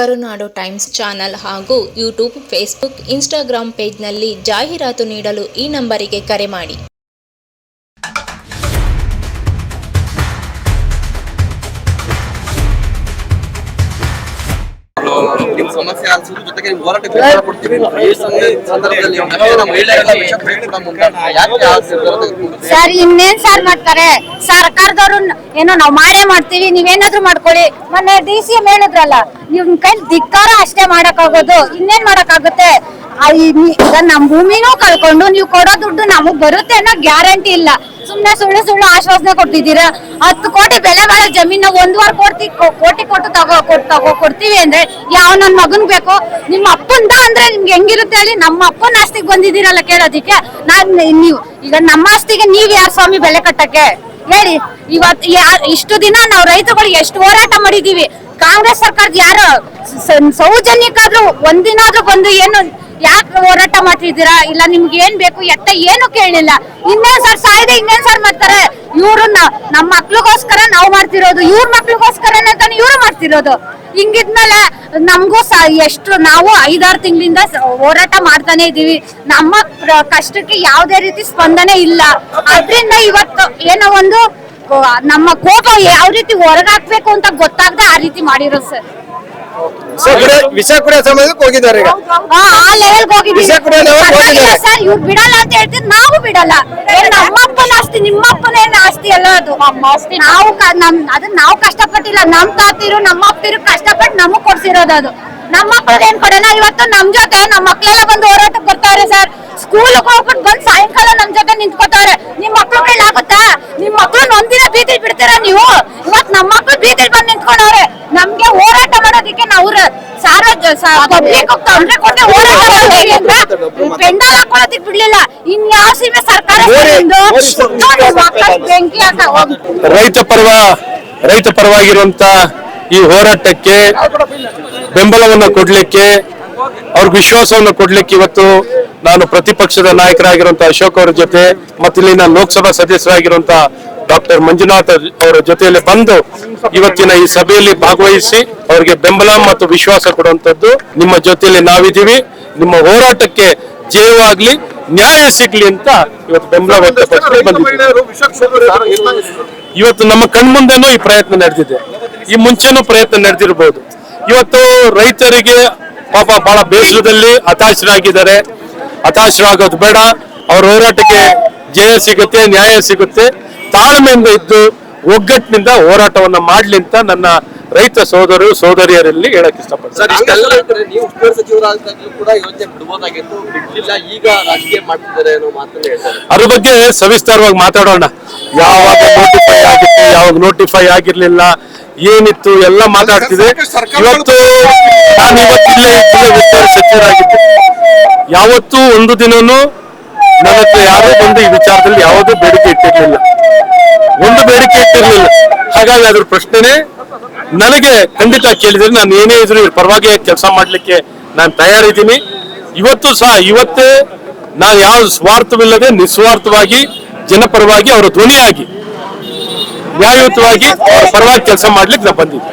ಕರುನಾಡು times channel ಹಾಗೂ YouTube Facebook Instagram ಪೇಜ್ನಲ್ಲಿ ಜಾಹೀರಾತು ನೀಡಲು ಈ ನಂಬರಿಗೆ ಕರೆ ಮಾಡಿ. ನಿಮ್ ಸಮಸ್ಯೆ ಜೊತೆಗೆ? ಸರ್, ಇನ್ನೇನ್ ಸರ್ ಮಾಡ್ತಾರೆ? ಸರ್ಕಾರದವ್ರು ಏನೋ ನಾವ್ ಮಾಡೇ ಮಾಡ್ತೀವಿ, ನೀವೇನಾದ್ರೂ ಮಾಡ್ಕೊಳ್ಳಿ. ಮೊನ್ನೆ ಡಿ ಸಿ ಎಂ ಹೇಳಿದ್ರಲ್ಲ, ನಿಮ್ ಕೈಲಿ ಧಿಕ್ಕಾರ ಅಷ್ಟೇ ಮಾಡಕ್ಕಾಗೋದು. ಇನ್ನೇನ್ ಮಾಡಕ್ಕಾಗುತ್ತೆ? ಈಗ ನಮ್ ಭೂಮಿನೂ ಕಳ್ಕೊಂಡು ನೀವು ಕೊಡೋ ದುಡ್ಡು ನಮಗ್ ಬರುತ್ತೆ ಅನ್ನೋ ಗ್ಯಾರಂಟಿ ಇಲ್ಲ. ಸುಮ್ನೆ ಸುಳ್ಳು ಸುಳ್ಳು ಆಶ್ವಾಸನೆ ಕೊಡ್ತಿದ್ದೀರಾ ಹತ್ತು ಕೋಟಿ ಬೆಲೆ ಬಾಳ ಜಮೀನ ಒಂದ್ ಕೋಟಿ ಕೋಟಿ ಕೊಟ್ಟು ತಗೋ ಕೊಟ್ಟು ತಗೋ ಕೊಡ್ತೀವಿ ಅಂದ್ರೆ ಯಾವ ನನ್ ಮಗನ್ ಬೇಕು? ನಿಮ್ಮ ಅಪ್ಪಂದ ಅಂದ್ರೆ ನಿಮ್ಗೆ ಹೆಂಗಿರುತ್ತೆ ಹೇಳಿ ನಮ್ಮ ಅಪ್ಪನ ಆಸ್ತಿಗೆ ಬಂದಿದ್ದೀರಲ್ಲ ಕೇಳೋದಿಕ್ಕೆ? ನಾನ್ ನೀವು ಈಗ ನಮ್ಮ ಆಸ್ತಿಗೆ ನೀವ್ ಯಾರು ಸ್ವಾಮಿ ಬೆಲೆ ಕಟ್ಟಕ್ಕೆ? ಹೇಳಿ, ಇವತ್ ಇಷ್ಟು ದಿನ ನಾವು ರೈತರುಗಳು ಎಷ್ಟು ಹೋರಾಟ ಮಾಡಿದೀವಿ. ಕಾಂಗ್ರೆಸ್ ಸರ್ಕಾರದ ಯಾರು ಸೌಜನ್ಯಕ್ಕಾದ್ರೂ ಒಂದಿನಾದ್ರೂ ಬಂದು ಏನು ಯಾಕೆ ಹೋರಾಟ ಮಾಡ್ತಿದ್ದೀರಾ? ಇಲ್ಲ, ನಿಮ್ಗೆ ಏನ್ ಬೇಕು? ಎತ್ತ ಏನು ಕೇಳಿಲ್ಲ. ಇನ್ನೇನ್ ಸರ್ ಸಾಯ್ದೆ ಇನ್ನೇನ್ ಸರ್ ಮಾಡ್ತಾರೆ. ಇವ್ರನ್ನ ನಮ್ಮ ಮಕ್ಳಿಗೋಸ್ಕರ ನಾವು ಮಾಡ್ತಿರೋದು. ಇವ್ರ ಮಕ್ಳಿಗೋಸ್ಕರ ಅಂತಾನೆ ಇವ್ರು ಮಾಡ್ತಿರೋದು. ಹಿಂಗಿದ್ಮೇಲೆ ನಮಗೂ ಎಷ್ಟು ನಾವು ಐದಾರು ತಿಂಗಳಿಂದ ಹೋರಾಟ ಮಾಡ್ತಾನೆ ಇದೀವಿ ನಮ್ಮ ಕಷ್ಟಕ್ಕೆ ಯಾವುದೇ ರೀತಿ ಸ್ಪಂದನೆ ಇಲ್ಲ. ಅದ್ರಿಂದ ಇವತ್ತು ಏನೋ ಒಂದು, ನಮ್ಮ ಕೋಪ ಯಾವ ರೀತಿ ಹೊರಗಾಕ್ಬೇಕು ಅಂತ ಗೊತ್ತಾಗದೆ ಆ ರೀತಿ ಮಾಡಿರೋ ಸರ್. ವಿಷ ಕುಡಿಯೋ ವಿಷ ಕುಡಿಯೋ ಸಮಯಕ್ಕೆ ಹೋಗಿದ್ದಾರೆ ಈಗ. ಆ ಲೆವೆಲ್ ಹೋಗಿದ್ದೀವಿ. ವಿಷ ಕುಡಿಯೋ level ಗೆ ಹೋಗಿದ್ದಾರೆ. ಸರ್ ಇವ್ರು ಬಿಡಲ್ಲ ಅಂತ ಹೇಳ್ತಿದ್ ನಾವು ಬಿಡಲ್ಲ. ಏನ್ ನಮ್ಮಪ್ಪನ ಆಸ್ತಿ ನಿಮ್ಮಪ್ಪನ ಆಸ್ತಿ ಅಲ್ಲ ಅದು. ನಾವು ಕ- ನಮ್ ಅದನ್ನ ನಾವು ಕಷ್ಟಪಟ್ಟಿಲ್ಲ. ನಮ್ ತಾತಿರು ನಮ್ಮ ಅಪ್ಪಿರು ಕಷ್ಟಪಟ್ಟು ನಮಗ್ ಕೊಡ್ಸಿರೋದು ಅದು. ನಮ್ಮ ಏನ್ ಕೊಡೋಣ ಇವತ್ತು ನಮ್ ಜೊತೆ ನಮ್ಮ ಮಕ್ಳೆಲ್ಲ ಬಂದು ಹೋರಾಟಕ್ಕೆ ಬರ್ತಾರೆ ಸರ್. ಸ್ಕೂಲ್ ಹೋಗ್ಬಿಟ್ಟು ಬಂದ್ ಸಾಯಂಕಾಲ ನಮ್ ಜೊತೆ ನಿಂತ್ಕೋತಾರೆ. ನಿಮ್ ಮಕ್ಳು ಕೈಲಾಗುತ್ತಾ ನಿಮ್ ಮಕ್ಳು ಒಂದಿನ ಬೀದಿ ಬಿಡ್ತೀರಾ ನೀವು? ಇವತ್ ನಮ್ಮ ಮಕ್ಳು ಬೀದಿ ಬಂದು ನಿಂತ್ಕೊಂಡವ್ರೆ. ನಮ್ಗೆ ಸಾರ ಪಬ್ಲಿಕ್ ತೊಂದ್ರೆ ಹೋರಾಟ ಪೆಂಡಲ್ ಬಿಡ್ಲಿಲ್ಲ. ಸೀಮೆ ಸರ್ಕಾರ ಬೆಂಕಿ ರೈತ ಪರ್ವ ರೈತ ಪರವಾಗಿರುವಂತ ಈ ಹೋರಾಟಕ್ಕೆ ಬೆಂಬಲವನ್ನು ಕೊಡ್ಲಿಕ್ಕೆ ಅವ್ರಿಗೆ ವಿಶ್ವಾಸವನ್ನು ಕೊಡ್ಲಿಕ್ಕೆ ಇವತ್ತು ನಾನು ಪ್ರತಿಪಕ್ಷದ ನಾಯಕರಾಗಿರುವಂತ ಅಶೋಕ್ ಅವರ ಜೊತೆ ಮತ್ತಿಲ್ಲಿನ ಲೋಕಸಭಾ ಸದಸ್ಯರಾಗಿರುವಂತ ಡಾಕ್ಟರ್ ಮಂಜುನಾಥ್ ಅವರ ಜೊತೆಯಲ್ಲಿ ಬಂದು ಇವತ್ತಿನ ಈ ಸಭೆಯಲ್ಲಿ ಭಾಗವಹಿಸಿ ಅವರಿಗೆ ಬೆಂಬಲ ಮತ್ತು ವಿಶ್ವಾಸ ಕೊಡುವಂತದ್ದು ನಿಮ್ಮ ಜೊತೆಯಲ್ಲಿ ನಾವಿದ್ದೀವಿ. ನಿಮ್ಮ ಹೋರಾಟಕ್ಕೆ ಜಯವಾಗ್ಲಿ ನ್ಯಾಯ ಸಿಗ್ಲಿ ಅಂತ ಇವತ್ತು ಬೆಂಬಲ ವ್ಯಕ್ತಪಡಿಸಿ ಬಂದಿದ್ದೀವಿ. ಇವತ್ತು ನಮ್ಮ ಕಣ್ಮುಂದೆನೂ ಈ ಪ್ರಯತ್ನ ನಡೆದಿದೆ. ಈ ಮುಂಚೆನೂ ಪ್ರಯತ್ನ ನಡೆದಿರಬಹುದು ಇವತ್ತು ರೈತರಿಗೆ ಪಾಪ ಬಹಳ ಬೇಸರದಲ್ಲಿ ಹತಾಶರಾಗಿದ್ದಾರೆ. ಹತಾಶರಾಗೋದು ಬೇಡ. ಅವ್ರ ಹೋರಾಟಕ್ಕೆ ಜಯ ಸಿಗುತ್ತೆ ನ್ಯಾಯ ಸಿಗುತ್ತೆ. ತಾಳ್ಮೆಯಿಂದ ಇದ್ದು ಒಗ್ಗಟ್ಟಿನಿಂದ ಹೋರಾಟವನ್ನ ಮಾಡ್ಲಿ ಅಂತ ನನ್ನ ರೈತ ಸೋದರರು ಸೋದರಿಯರಲ್ಲಿ ಹೇಳಕ್ ಹೇಳ್ತಾರೆ ಅದ್ರ ಬಗ್ಗೆ ಸವಿಸ್ತಾರವಾಗಿ ಮಾತಾಡೋಣ. ಯಾವಾಗ ನೋಟಿಫೈ ಆಗಿತ್ತು ಯಾವಾಗ ನೋಟಿಫೈ ಆಗಿರ್ಲಿಲ್ಲ ಏನಿತ್ತು ಎಲ್ಲ ಮಾತಾಡ್ತಿದೆ. ಇವತ್ತು ನಾನು ಇವತ್ತು ಇಲ್ಲೇ ಇಲ್ಲೇ ಉಸ್ತುವಾರಿ ಸಚಿವರಾಗಿದ್ದೆ. ಯಾವತ್ತೂ ಒಂದು ದಿನನೂ ನನ್ನ ಯಾರೋ ಯಾರೂ ಬಂದು ಈ ವಿಚಾರದಲ್ಲಿ ಯಾವುದೇ ಬೇಡಿಕೆ ಇಟ್ಟಿರ್ಲಿಲ್ಲ. ಒಂದು ಬೇಡಿಕೆ ಇಟ್ಟಿರಲಿಲ್ಲ. ಹಾಗಾಗಿ ಅದ್ರ ಪ್ರಶ್ನೆನೇ ನನಗೆ ಖಂಡಿತ ಕೇಳಿದ್ರೆ ನಾನು ಏನೇ ಇದ್ರು ಪರವಾಗಿ ಕೆಲಸ ಮಾಡ್ಲಿಕ್ಕೆ ನಾನು ತಯಾರಿದ್ದೀನಿ. ಇವತ್ತು ಸಹ, ಇವತ್ತೇ ನಾನು ಯಾವ ಸ್ವಾರ್ಥವಿಲ್ಲದೆ, ನಿಸ್ವಾರ್ಥವಾಗಿ, ಜನಪರವಾಗಿ, ಅವರ ಧ್ವನಿಯಾಗಿ, ನ್ಯಾಯಯುತವಾಗಿ ಪರವಾಗಿ ಕೆಲಸ ಮಾಡ್ಲಿಕ್ಕೆ ನಾನು ಬಂದಿದ್ದೆ.